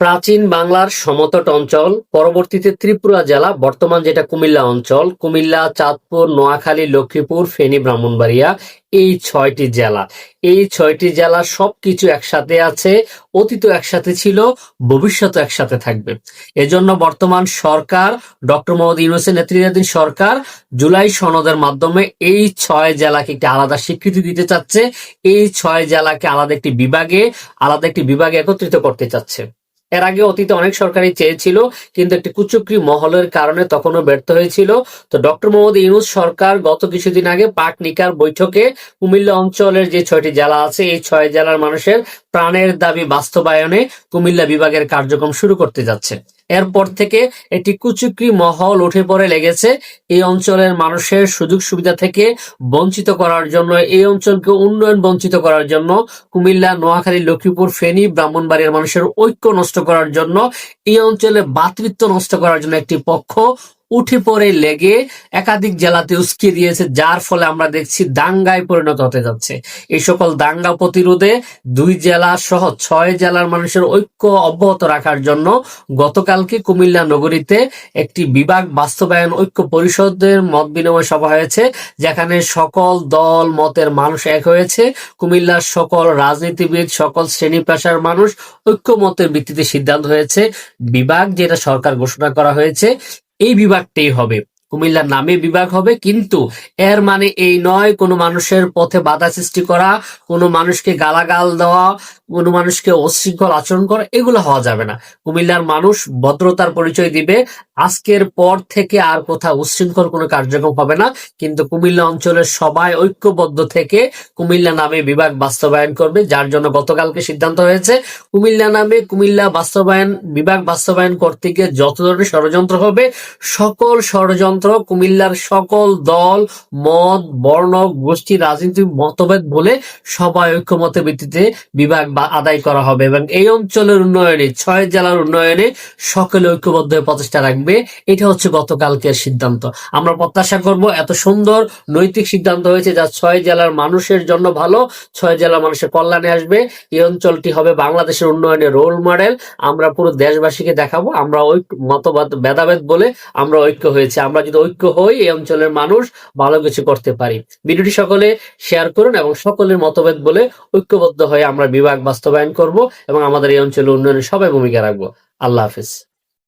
প্রাচীন বাংলার সমতট অঞ্চল, পরবর্তীতে ত্রিপুরা জেলা, বর্তমান যেটা কুমিল্লা অঞ্চল, কুমিল্লা, চাঁদপুর, নোয়াখালী, লক্ষ্মীপুর, ফেনী, ব্রাহ্মণবাড়িয়া, এই ছয়টি জেলা। এই ছয়টি জেলা সবকিছু একসাথে আছে, অতীত একসাথে ছিল ভবিষ্যৎ একসাথে থাকবে। এজন্য বর্তমান সরকার, ডক্টর মোহাম্মদ ইউনুসের নেতৃত্বাধীন সরকার, জুলাই সনদের মাধ্যমে এই ছয় জেলাকে একটি আলাদা স্বীকৃতি দিতে চাচ্ছে। এই ছয় জেলাকে আলাদা একটি বিভাগে, আলাদা একটি বিভাগে একত্রিত করতে চাচ্ছে। এর আগে অতীতে অনেক সরকারই চেয়েছিল কিন্তু একটি কুচক্রি মহলের কারণে তখনও ব্যর্থ হয়েছিল। তো ডক্টর মোহাম্মদ ইউনুস সরকার গত কিছুদিন আগে পাক নিকার বৈঠকে কুমিল্লা অঞ্চলের যে ছয়টি জেলা আছে, এই ছয় জেলার মানুষের প্রাণের দাবি বাস্তবায়নে কুমিল্লা বিভাগের কার্যক্রম শুরু করতে যাচ্ছে। এরপর থেকে একটি কুচুকরি মহল উঠে পড়ে লেগেছে। এই অঞ্চলের মানুষের সুযোগ সুবিধা থেকে বঞ্চিত করার জন্য, এই অঞ্চলকে উন্নয়ন বঞ্চিত করার জন্য, কুমিল্লা, নোয়াখালী, লক্ষ্মীপুর, ফেনী, ব্রাহ্মণবাড়িয়ার মানুষের ঐক্য নষ্ট করার জন্য, এই অঞ্চলে বাতৃত্ব নষ্ট করার জন্য একটি পক্ষ উঠে পড়ে লেগে একাধিক জেলাতে উস্কে দিয়েছে, যার ফলে আমরা দেখছি দাঙ্গায় পরিণত হতে যাচ্ছে। এই সকল দাঙ্গা প্রতিরোধে দুই জেলা সহ ছয় জেলার মানুষের ঐক্য অব্যাহত রাখার জন্য গতকালকে কুমিল্লা নগরীতে একটি বিভাগ বাস্তবায়ন ঐক্য পরিষদের মত বিনিময় সভা হয়েছে, যেখানে সকল দল, মতের মানুষ এক হয়েছে। কুমিল্লার সকল রাজনীতিবিদ, সকল শ্রেণি পেশার মানুষ ঐক্যমতের ভিত্তিতে সিদ্ধান্ত হয়েছে। বিভাগ যেটা সরকার ঘোষণা করা হয়েছে এই বিভাগটাই হবে। কুমিল্লার নামে বিভাগ হবে, কিন্তু এর মানে এই নয়, কোনো মানুষের পথে বাধা সৃষ্টি করা, কোনো মানুষকে গালাগাল দেওয়া, কোনো মানুষকে অশৃঙ্খল আচরণ করা, এগুলো হওয়া যাবে না। কুমিল্লার মানুষ ভদ্রতার পরিচয় দিবে, আজকের পর থেকে আর কোথাও উচ্ছৃঙ্খল কোনো কার্যক্রম হবে না, কিন্তু কুমিল্লা অঞ্চলের সবাই ঐক্যবদ্ধ থেকে কুমিল্লা নামে বিভাগ বাস্তবায়ন করবে, যার জন্য গতকালকে সিদ্ধান্ত হয়েছে, কুমিল্লা নামে কুমিল্লা বাস্তবায়ন, বিভাগ বাস্তবায়ন করতে গিয়ে যত ধরনের ষড়যন্ত্র হবে, সকল ষড়যন্ত্র কুমিল্লার সকল দল, মত, বর্ণ, গোষ্ঠী রাজনৈতিক মতভেদ বলে সবাই ঐক্যমতের ভিত্তিতে বিভাগ বা আদায় করা হবে এবং এই অঞ্চলের উন্নয়নে, ছয় জেলার উন্নয়নে সকলে ঐক্যবদ্ধ প্রচেষ্টা রাখবে। এটা হচ্ছে গতকালকের সিদ্ধান্ত। আমরা প্রত্যাশা করব এত সুন্দর নৈতিক সিদ্ধান্ত হয়েছে যা ছয় জেলার মানুষের জন্য ভালো, ছয় জেলার মানুষের কল্যাণে আসবে। এই অঞ্চলটি হবে বাংলাদেশের উন্নয়নের রোল মডেল আমরা পুরো দেশবাসীকে দেখাবো। আমরা ঐক্য, মতবাদ, ভেদাভেদ বলে আমরা ঐক্য হয়েছে। আমরা যদি ঐক্য হই, এই অঞ্চলের মানুষ ভালো কিছু করতে পারি। ভিডিওটি সকলে শেয়ার করুন এবং সকলের মতভেদ বলে ঐক্যবদ্ধ হয়ে আমরা বিভাগ বাস্তবায়ন করব এবং আমাদের এই অঞ্চলের উন্নয়নে সবাই ভূমিকা রাখব। আল্লাহ হাফিজ।